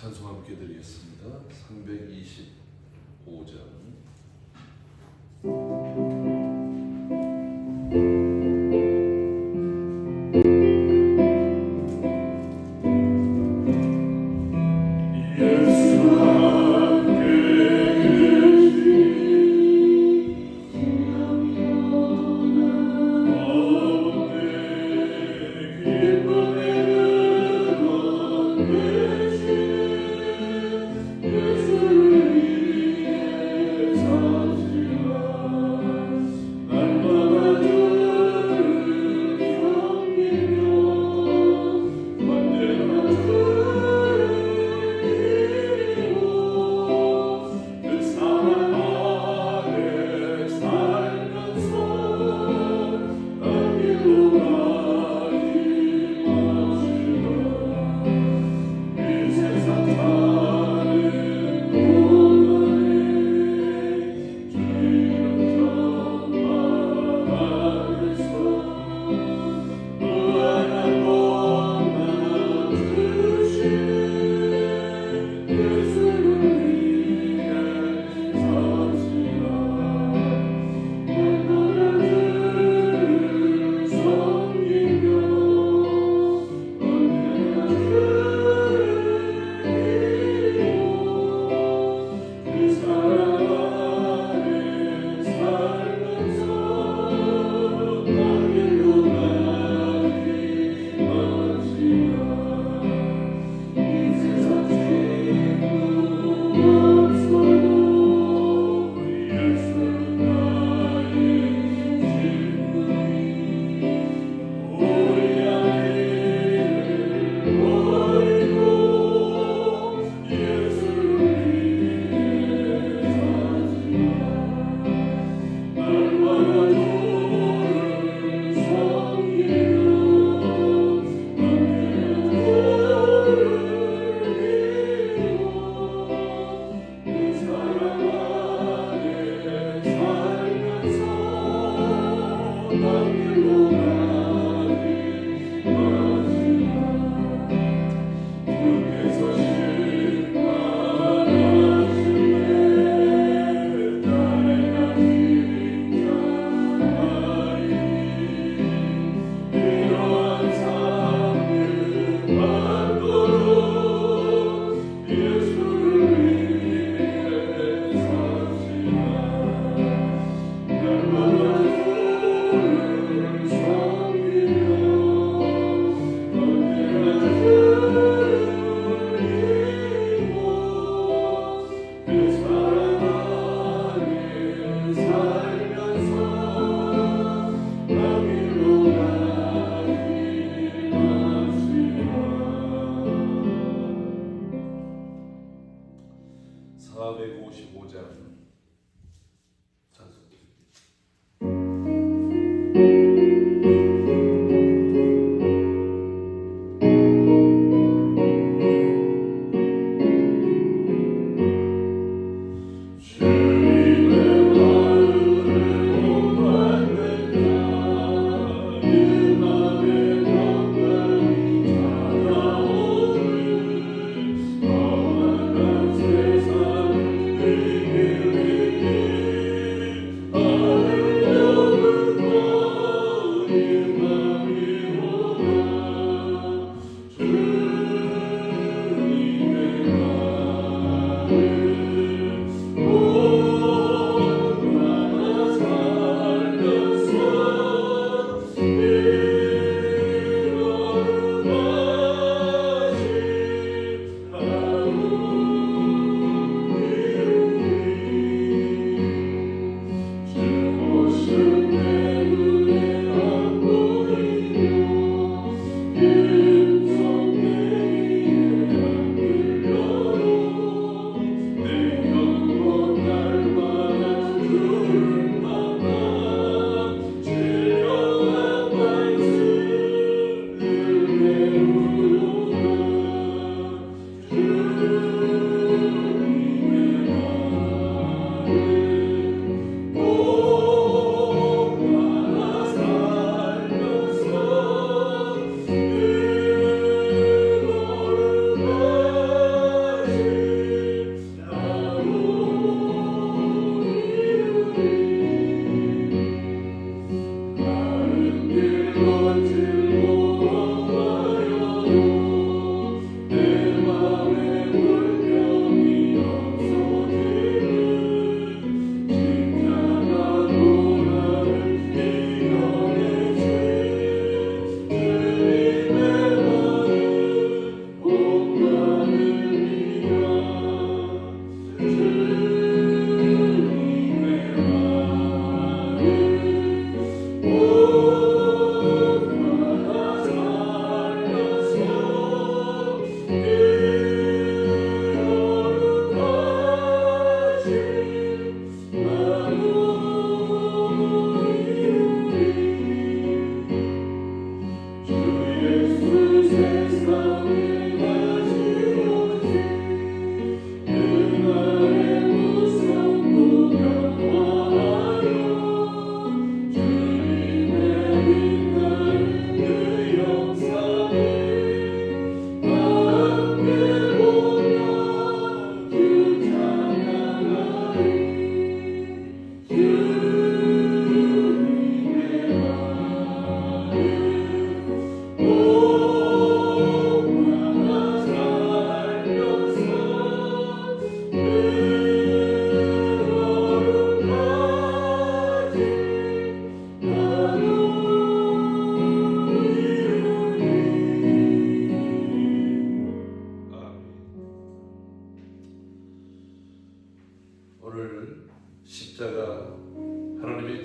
찬송 함께 드리겠습니다. 325장. 주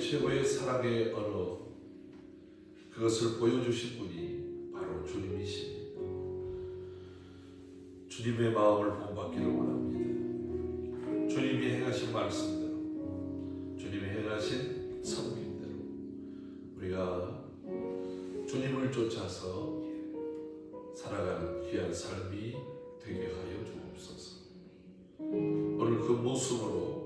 최고의 사랑의 언어 그것을 보여주신 분이 바로 주님이십니다. 주님의 마음을 본받기를 원합니다. 주님이 행하신 말씀대로 주님이 행하신 성김대로 우리가 주님을 쫓아서 살아가는 귀한 삶이 되게 하여 주옵소서. 오늘 그 모습으로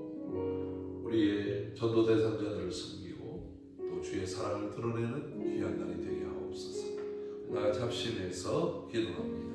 전도 대상자들을 섬기고 또 주의 사랑을 드러내는 귀한 날이 되게 하옵소서. 나같이 합심해서 기도합니다.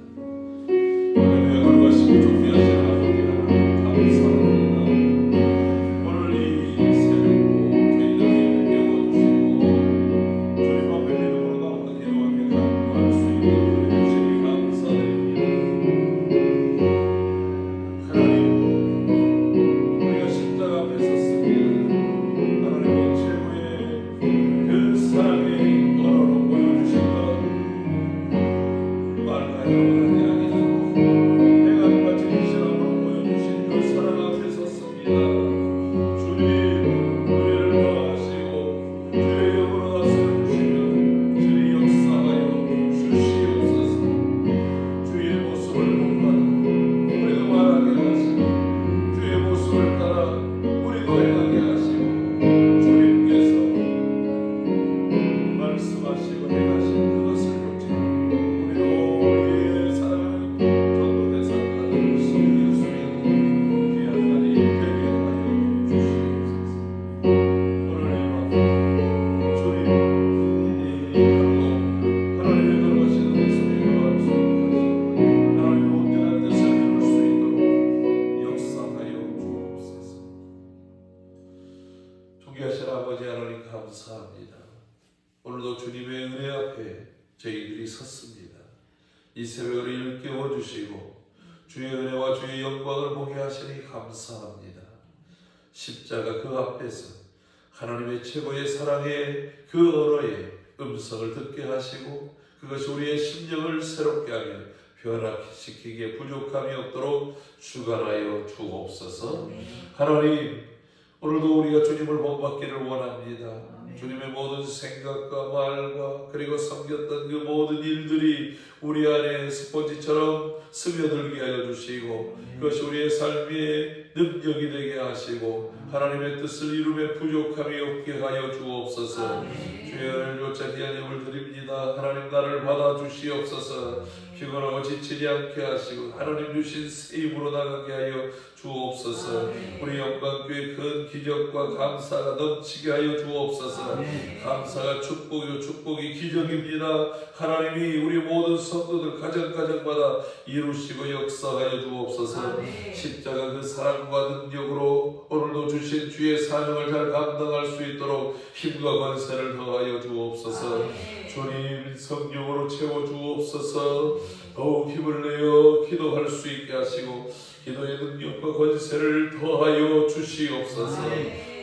능력이 되게 하시고 하나님의 뜻을 이루며 부족함이 없게 하여 주옵소서. 주의 조차 귀한 힘을 드립니다. 하나님 나를 받아 주시옵소서 피곤하고 지치지 않게 하시고 하나님 주신 새 힘으로 나가게 하여 주옵소서. 우리 영광교회 큰 기적과 감사가 넘치게 하여 주옵소서. 감사가 축복이요 축복이 기적입니다. 하나님이 우리 모든 성도들 가정가정마다 이루시고 역사하여 주옵소서. 십자가 그 사랑과 능력으로 오늘도 주신 주의 사명을 잘 감당할 수 있도록 힘과 권세를 더하여 주옵소서 주님 성령으로 채워 주옵소서. 더욱 힘을 내어 기도할 수 있게 하시고 기도의 능력과 권세를 더하여 주시옵소서.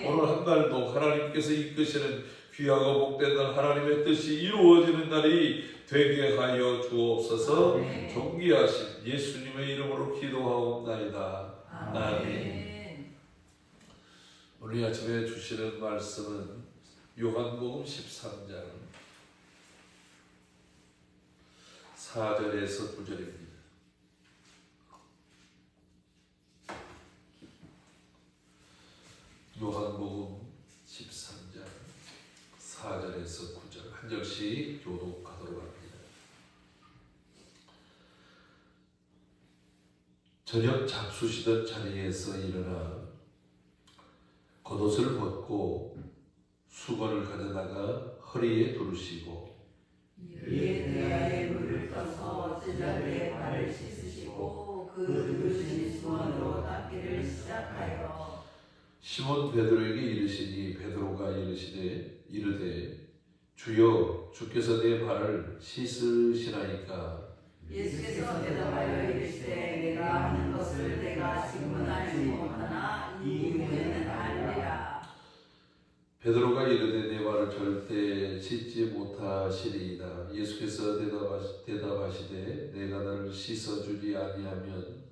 오늘 한 날도 하나님께서 이끄시는 귀하고 복된 날 하나님의 뜻이 이루어지는 날이 되게 하여 주옵소서. 존귀하신 예수님의 이름으로 기도하옵나이다. 아멘. 오늘 아침에 주시는 말씀은 요한복음 13장 4절에서 9절입니다. 요한복음 13장 4절에서 9절 한 절씩 교독하도록 합니다. 저녁 잡수시던 자리에서 일어나 겉옷을 벗고 수건을 가져다가 허리에 두르시고 이 떠서 제자들의 발을 씻으시고 그 두르신 수건으로 닦기를 시작하여 시몬 베드로에게 이르시니 베드로가 이르시되 이르되 주여 주께서 내 발을 씻으시나이까? 예수께서 대답하여 이르시되 내가 하는 것을 내가 지금은 알지 못하나 이 후에는 알리라 베드로가 이르되 내 발을 절대 씻지 못하시리이다. 예수께서 대답하시, 대답하시되 내가 너를 씻어주지 아니하면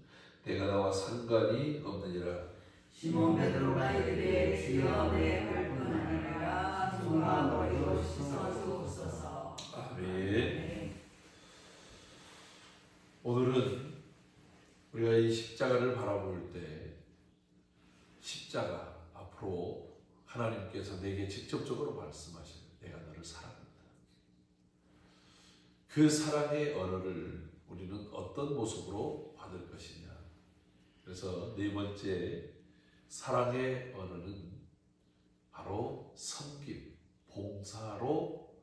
내가 나와 상관이 없느니라. 시몬 베드로가 이르되 주여 내갈 뿐아니라 손과 머리로 씻어 주옵소서. 아멘. 오늘은 우리가 이 십자가를 바라볼 때 십자가 앞으로 하나님께서 내게 직접적으로 말씀하신 내가 너를 사랑한다. 그 사랑의 언어를 우리는 어떤 모습으로 받을 것이냐. 그래서 네 번째 사랑의 언어는 바로 섬김, 봉사로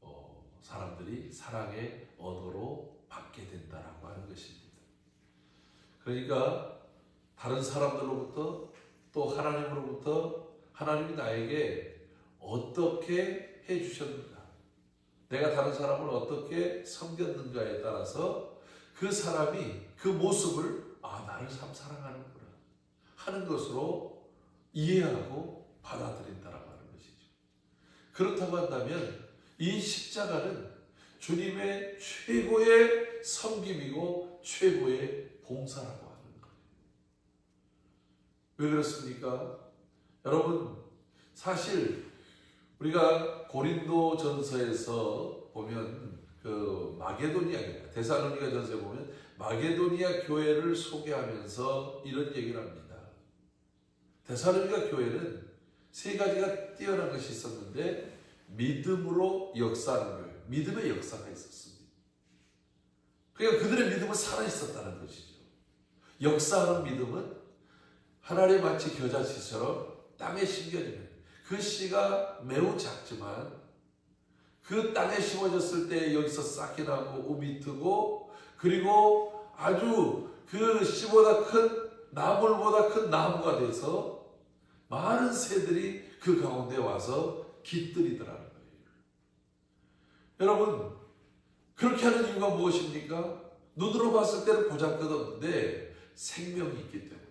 어, 사람들이 사랑의 언어로 받게 된다라고 하는 것입니다. 그러니까 다른 사람들로부터 또 하나님으로부터 하나님이 나에게 어떻게 해 주셨는가, 내가 다른 사람을 어떻게 섬겼는가에 따라서 그 사람이 그 모습을 아 나를 참 사랑하는구나 하는 것으로 이해하고 받아들인다라고 하는 것이죠. 그렇다고 한다면 이 십자가는 주님의 최고의 섬김이고 최고의 봉사라고 하는 거예요. 왜 그렇습니까? 여러분, 사실 우리가 고린도 전서에서 보면 그 마게도니아, 데살로니가 전서에 보면 마게도니아 교회를 소개하면서 이런 얘기를 합니다. 데살로니가 교회는 세 가지가 뛰어난 것이 있었는데 믿음으로 역사하는 교회, 믿음의 역사가 있었습니다. 그러니까 그들의 믿음은 살아 있었다는 것이죠. 역사하는 믿음은 하나님 마치 겨자씨처럼 땅에 심겨지면 그 씨가 매우 작지만 그 땅에 심어졌을 때 여기서 싹이 나고 우미 트고 그리고 아주 그 씨보다 큰 나물보다 큰 나무가 돼서 많은 새들이 그 가운데 와서 깃들이더라는 거예요. 여러분, 그렇게 하는 이유가 무엇입니까? 눈으로 봤을 때는 보잘것없는데 생명이 있기 때문에.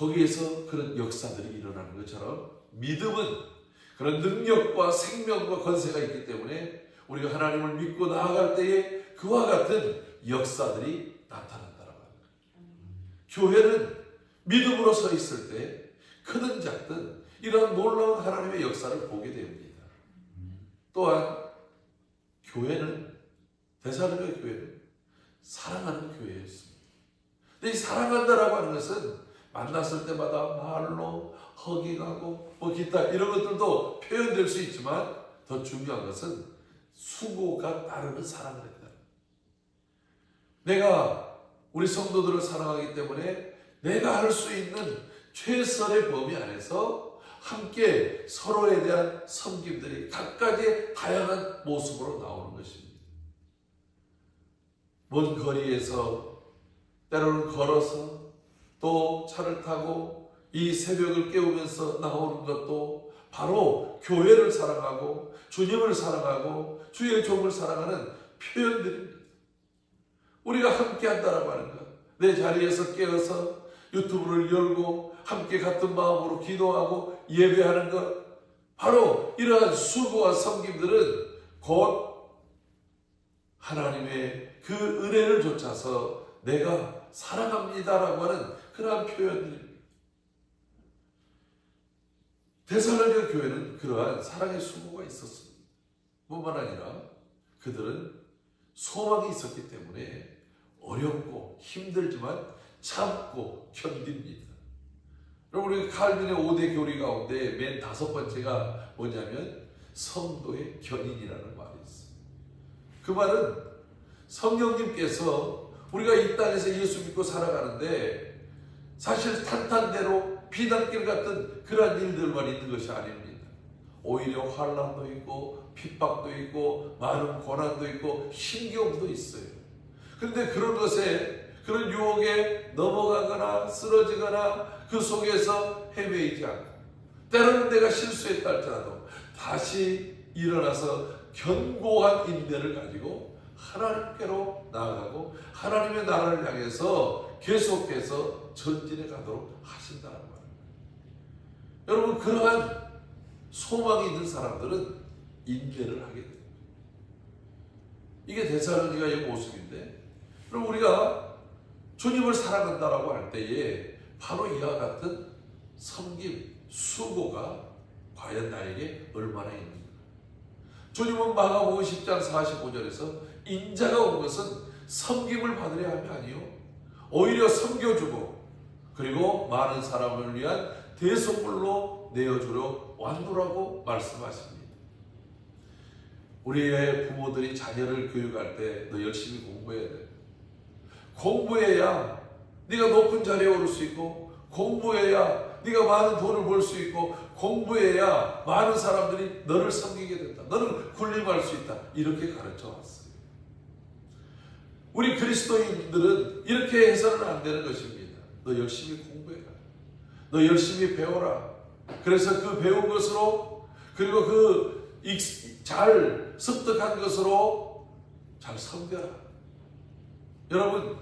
거기에서 그런 역사들이 일어나는 것처럼 믿음은 그런 능력과 생명과 권세가 있기 때문에 우리가 하나님을 믿고 나아갈 때에 그와 같은 역사들이 나타난다라고 거예요. 교회는 믿음으로 서 있을 때 크든 작든 이런 놀라운 하나님의 역사를 보게 됩니다. 또한 교회는 대사로의 교회는 사랑하는 교회였습니다. 근데 이 사랑한다라고 하는 것은 만났을 때마다 말로 허기가고 뭐 기타 이런 것들도 표현될 수 있지만 더 중요한 것은 수고가 따르는 사랑을 했다. 내가 우리 성도들을 사랑하기 때문에 내가 할 수 있는 최선의 범위 안에서 함께 서로에 대한 섬김들이 각가지 다양한 모습으로 나오는 것입니다. 먼 거리에서 때로는 걸어서 또 차를 타고 이 새벽을 깨우면서 나오는 것도 바로 교회를 사랑하고 주님을 사랑하고 주의 종을 사랑하는 표현들입니다. 우리가 함께 한다라고 하는 것. 내 자리에서 깨어서 유튜브를 열고 함께 같은 마음으로 기도하고 예배하는 것. 바로 이러한 수고와 섬김들은 곧 하나님의 그 은혜를 좇아서 내가 사랑합니다라고 하는 그러한 표현들입니다. 대살로니가 교회는 그러한 사랑의 수고가 있었습니다. 뿐만 아니라 그들은 소망이 있었기 때문에 어렵고 힘들지만 참고 견딥니다. 여러분 우리 칼빈의 5대 교리 가운데 맨 다섯 번째가 뭐냐면 성도의 견인이라는 말이 있어요. 그 말은 성령님께서 우리가 이 땅에서 예수 믿고 살아가는데 사실 탄탄대로 비단길 같은 그러한 일들만 있는 것이 아닙니다. 오히려 환란도 있고 핍박도 있고 많은 고난도 있고 힘겨움도 있어요. 그런데 그런 것에 그런 유혹에 넘어가거나 쓰러지거나 그 속에서 헤매이지 않고 때로는 내가 실수했다 할지라도 다시 일어나서 견고한 인내를 가지고 하나님께로 나아가고 하나님의 나라를 향해서 계속해서 전진해 가도록 하신다는 말입니다. 여러분 그러한 소망이 있는 사람들은 인내를 하게 됩니다. 이게 데살로니가의 모습인데 그럼 우리가 주님을 사랑한다라고 할 때에 바로 이와 같은 섬김, 수고가 과연 나에게 얼마나 있는가. 주님은 마가복음 10장 45절에서 인자가 온 것은 섬김을 받으려 함이 아니요 오히려 섬겨주고 그리고 많은 사람을 위한 대속물로 내어주려 왔노라고 말씀하십니다. 우리의 부모들이 자녀를 교육할 때 너 열심히 공부해야 돼. 공부해야 네가 높은 자리에 오를 수 있고 공부해야 네가 많은 돈을 벌 수 있고 공부해야 많은 사람들이 너를 섬기게 된다. 너는 군림할 수 있다. 이렇게 가르쳐 왔어요. 우리 그리스도인들은 이렇게 해서는 안 되는 것입니다. 너 열심히 공부해라. 너 열심히 배워라. 그래서 그 배운 것으로 그리고 그 잘 습득한 것으로 잘 섬겨라. 여러분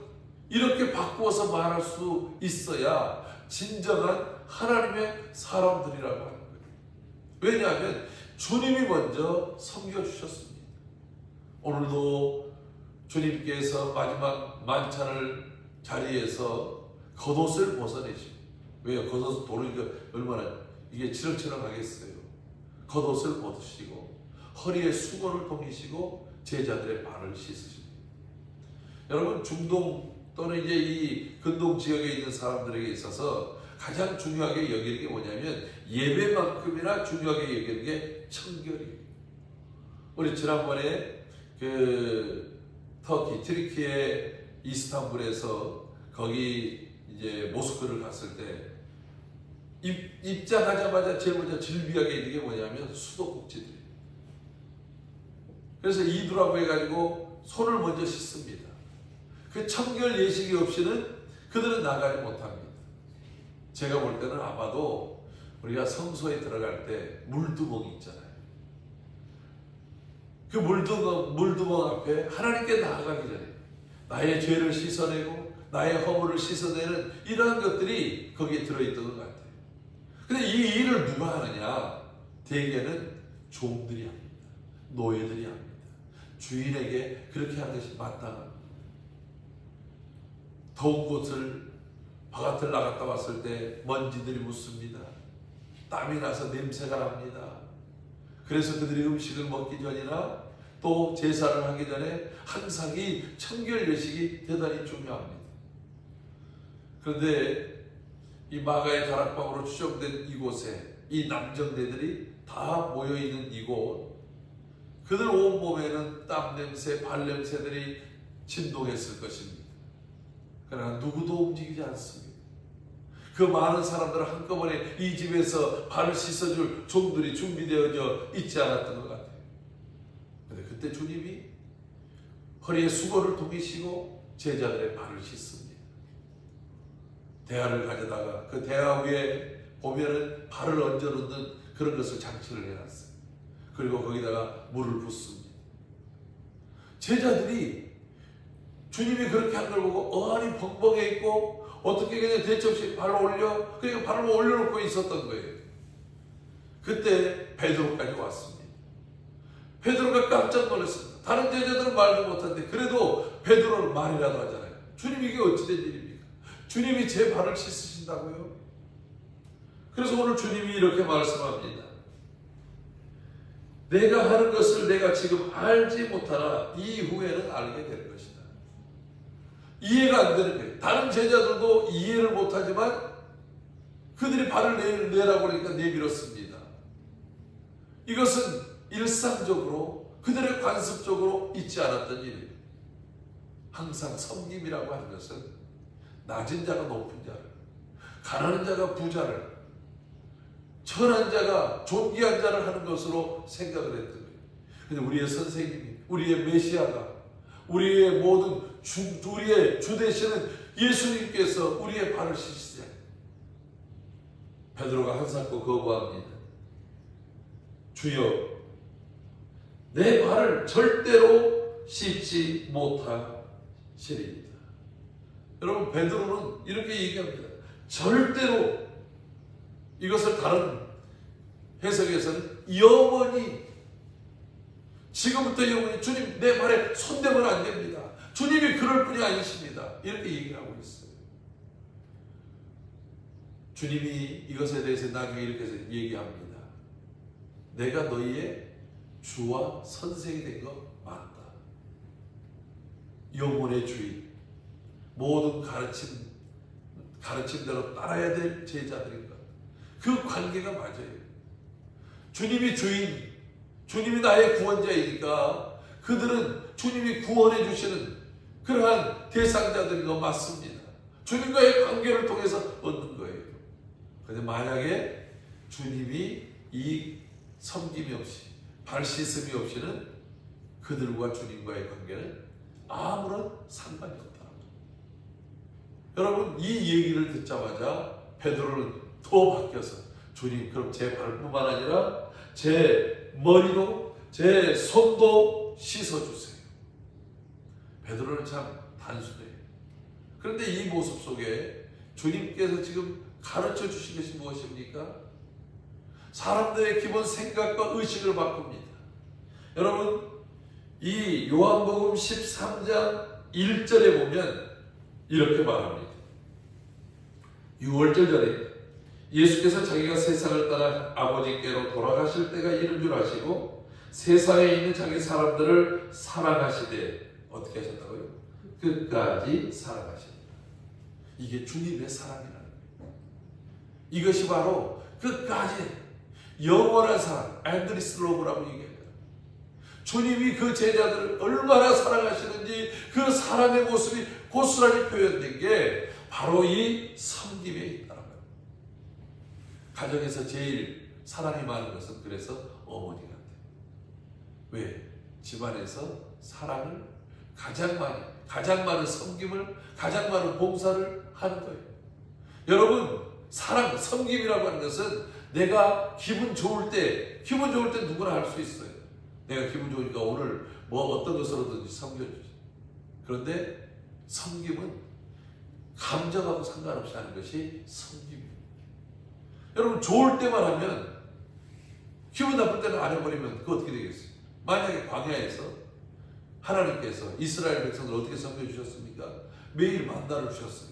이렇게 바꾸어서 말할 수 있어야 진정한 하나님의 사람들이라고 하는 거예요. 왜냐하면 주님이 먼저 섬겨주셨습니다. 오늘도 주님께서 마지막 만찬을 자리에서 겉옷을 벗어내시고 왜요? 겉옷 도르니까 얼마나 이게 치렁치렁하겠어요. 겉옷을 벗으시고 허리에 수건을 동이시고 제자들의 발을 씻으십니다. 여러분 중동 또는 이제 이 근동 지역에 있는 사람들에게 있어서 가장 중요하게 여기는 게 뭐냐면 예배만큼이나 중요하게 여기는 게 청결이에요. 우리 지난번에 그 터키 트리키의 이스탄불에서 거기 이제 모스크를 갔을 때 입, 입장하자마자 제일 먼저 질비하게 있는 게 뭐냐면 수도꼭지들이에요. 그래서 이두라고 해가지고 손을 먼저 씻습니다. 그 청결 예식이 없이는 그들은 나가지 못합니다. 제가 볼 때는 아마도 우리가 성소에 들어갈 때 물두멍이 있잖아요. 그 물두멍, 물두멍 앞에 하나님께 나아가기 전에 나의 죄를 씻어내고 나의 허물을 씻어내는 이러한 것들이 거기에 들어있던 것 같아요. 근데 이 일을 누가 하느냐? 대개는 종들이 합니다. 노예들이 합니다. 주인에게 그렇게 하는 것이 마땅합니다. 더운 곳을 바깥을 나갔다 왔을 때 먼지들이 묻습니다. 땀이 나서 냄새가 납니다. 그래서 그들이 음식을 먹기 전이나 또 제사를 하기 전에 항상 이 청결 예식이 대단히 중요합니다. 그런데 이 마가의 다락방으로 추정된 이곳에 이 남정대들이 다 모여 있는 이곳, 그들 온 몸에는 땀 냄새, 발 냄새들이 진동했을 것입니다. 그러나 누구도 움직이지 않습니다. 그 많은 사람들을 한꺼번에 이 집에서 발을 씻어줄 종들이 준비되어져 있지 않았던 것 같아요. 근데 그때 주님이 허리에 수건을 동이시고 제자들의 발을 씻습니다. 대야를 가져다가 그 대야 위에 보면은 발을 얹어 놓는 그런 것을 장치를 해놨어요. 그리고 거기다가 물을 붓습니다. 제자들이 주님이 그렇게 한 걸 보고 어안이 벙벙해 있고 어떻게 그냥 대체 없이 발을 올려 그러니까 발을 올려놓고 있었던 거예요. 그때 베드로까지 왔습니다. 베드로가 깜짝 놀랐습니다. 다른 제자들은 말도 못하는데 그래도 베드로는 말이라도 하잖아요. 주님 이게 어찌된 일입니까? 주님이 제 발을 씻으신다고요? 그래서 오늘 주님이 이렇게 말씀합니다. 내가 하는 것을 내가 지금 알지 못하나 이후에는 알게 될 것이다. 이해가 안 되는 거예요. 다른 제자들도 이해를 못하지만 그들이 발을 내, 내라고 그러니까 내밀었습니다. 이것은 일상적으로 그들의 관습적으로 있지 않았던 일입니다. 항상 섬김이라고 하는 것은 낮은 자가 높은 자를, 가난한 자가 부자를, 천한 자가 존귀한 자를 하는 것으로 생각을 했던 거예요. 근데 우리의 선생님이, 우리의 메시아가, 우리의 모든 주, 우리의 주 되시는 예수님께서 우리의 발을 씻으시자. 베드로가 한사코 거부합니다. 주여, 내 발을 절대로 씻지 못하시리이다. 여러분 베드로는 이렇게 얘기합니다. 절대로 이것을 다른 해석에서는 영원히 지금부터 영원히 주님 내 발에 손대면 안 됩니다. 주님이 그럴 뿐이 아니십니다. 이렇게 얘기를 하고 있어요. 주님이 이것에 대해서 나중에 이렇게 얘기합니다. 내가 너희의 주와 선생이 된 거 맞다. 영혼의 주인, 모든 가르침, 가르침대로 따라야 될 제자들인 것. 그 관계가 맞아요. 주님이 주인, 주님이 나의 구원자이니까 그들은 주님이 구원해 주시는 그러한 대상자들인 거 맞습니다. 주님과의 관계를 통해서 얻는 거예요. 근데 만약에 주님이 이 섬김이 없이 발 씻음이 없이는 그들과 주님과의 관계는 아무런 상관이 없다. 여러분 이 얘기를 듣자마자 베드로는 더 바뀌어서 주님 그럼 제 발뿐만 아니라 제 머리도 제 손도 씻어 주세요. 베드로는 참 단순해요. 그런데 이 모습 속에 주님께서 지금 가르쳐 주신 것이 무엇입니까? 사람들의 기본 생각과 의식을 바꿉니다. 여러분, 이 요한복음 13장 1절에 보면 이렇게 말합니다. 6월절 전에 예수께서 자기가 세상을 떠나 아버지께로 돌아가실 때가 이른 줄 아시고 세상에 있는 자기 사람들을 사랑하시되 어떻게 하셨다고요? 끝까지 사랑하십니다. 이게 주님의 사랑이라는 거예요. 이것이 바로 끝까지 영원한 사랑, 앤드리스 로브라고 얘기해요. 주님이 그 제자들을 얼마나 사랑하시는지 그 사랑의 모습이 고스란히 표현된 게 바로 이 섬김에 있다는 거예요. 가정에서 제일 사랑이 많은 것은 그래서 어머니 같아요. 왜? 집안에서 사랑을 가장 많이, 가장 많은 섬김을, 가장 많은 봉사를 하는 거예요. 여러분, 사랑, 섬김이라고 하는 것은 내가 기분 좋을 때, 기분 좋을 때 누구나 할 수 있어요. 내가 기분 좋으니까 오늘 뭐 어떤 것으로든지 섬겨주지. 그런데 섬김은 감정하고 상관없이 하는 것이 섬김이에요. 여러분, 좋을 때만 하면 기분 나쁠 때는 안 해버리면 그거 어떻게 되겠어요? 만약에 광야에서 하나님께서 이스라엘 백성들 어떻게 섬겨 주셨습니까? 매일 만나를 주셨어요.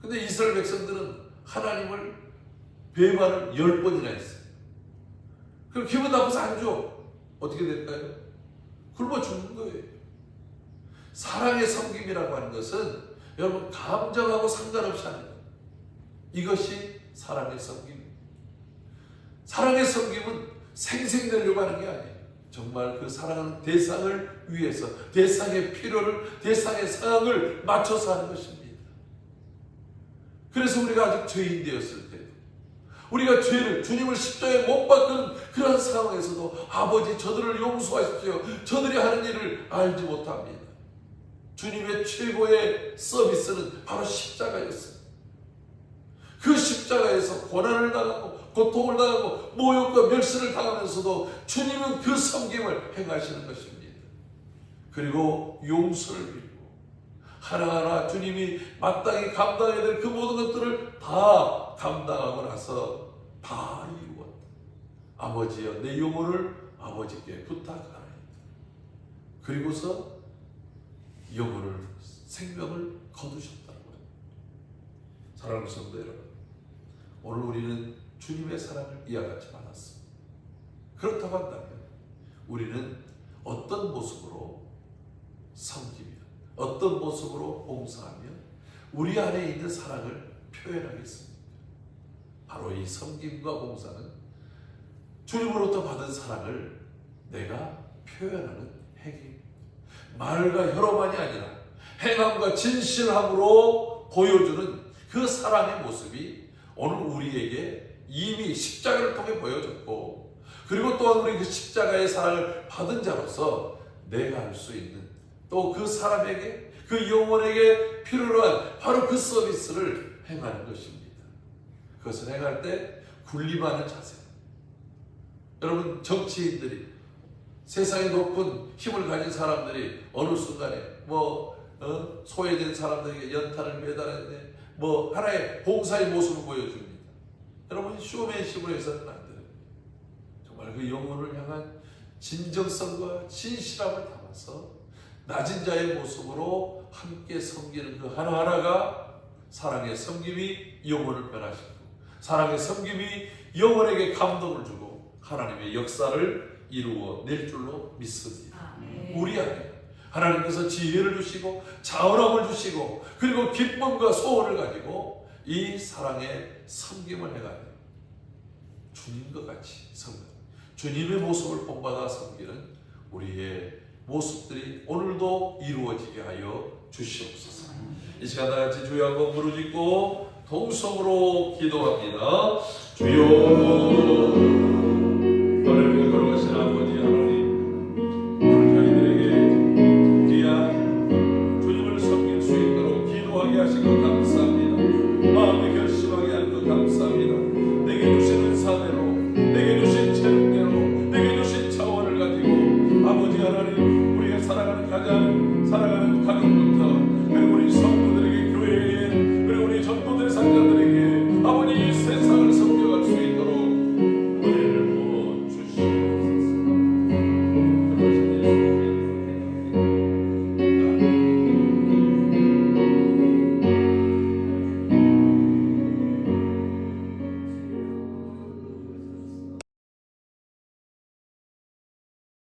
근데 이스라엘 백성들은 하나님을 배반을 열 번이나 했어요. 그럼 기분 나빠서 안 줘. 어떻게 될까요? 굶어 죽는 거예요. 사랑의 섬김이라고 하는 것은 여러분 감정하고 상관없이 하는. 이것이 사랑의 섬김입니다. 사랑의 섬김은 생생되려고 하는 게 아니에요. 정말 그 사랑하는 대상을 위해서 대상의 필요를 대상의 상황을 맞춰서 하는 것입니다. 그래서 우리가 아직 죄인 되었을 때도 우리가 죄를 주님을 십자가에 못 박은 그런 상황에서도 아버지 저들을 용서하십시오. 저들이 하는 일을 알지 못합니다. 주님의 최고의 서비스는 바로 십자가였어요. 그 십자가에서 고난을 당하고 고통을 당하고 모욕과 멸시를 당하면서도 주님은 그 섬김을 행하시는 것입니다. 그리고 용서를 빌고 하나하나 주님이 마땅히 감당해야 될 그 모든 것들을 다 감당하고 나서 다 이루었다. 아버지여 내 영혼을 아버지께 부탁하나이다. 그리고서 영혼을 생명을 거두셨다는 거예요. 사랑하는 성도 여러분, 오늘 우리는 주님의 사랑을 이와 같이 받았습니다. 그렇다고 한다면 우리는 어떤 모습으로 섬기며 어떤 모습으로 봉사하며 우리 안에 있는 사랑을 표현하겠습니까? 바로 이 섬김과 봉사는 주님으로부터 받은 사랑을 내가 표현하는 행위입니다. 말과 혀로만이 아니라 행함과 진실함으로 보여주는 그 사랑의 모습이 오늘 우리에게 이미 십자가를 통해 보여졌고 그리고 또한 우리 그 십자가의 사랑을 받은 자로서 내가 할 수 있는 또 그 사람에게 그 영혼에게 필요로 한 바로 그 서비스를 행하는 것입니다. 그것을 행할 때 군림하는 자세. 여러분 정치인들이 세상에 높은 힘을 가진 사람들이 어느 순간에 뭐 어? 소외된 사람들에게 연탄을 매달았네 뭐 하나의 봉사의 모습을 보여줍니다. 여러분 쇼맨십으로 해서는 안 돼요. 정말 그 영혼을 향한 진정성과 진실함을 담아서 낮은 자의 모습으로 함께 섬기는 그 하나하나가 사랑의 섬김이 영혼을 변화시키고 사랑의 섬김이 영혼에게 감동을 주고 하나님의 역사를 이루어 낼 줄로 믿습니다. 아멘. 우리 안에 하나님께서 지혜를 주시고 자원함을 주시고 그리고 기쁨과 소원을 가지고 이 사랑의 섬김을 해가지고 주님과 같이 섬는 주님의 모습을 본받아 섬기는 우리의 모습들이 오늘도 이루어지게 하여 주시옵소서. 이 시간 다 같이 주여 한번 부르짖고 동성으로 기도합니다. 주여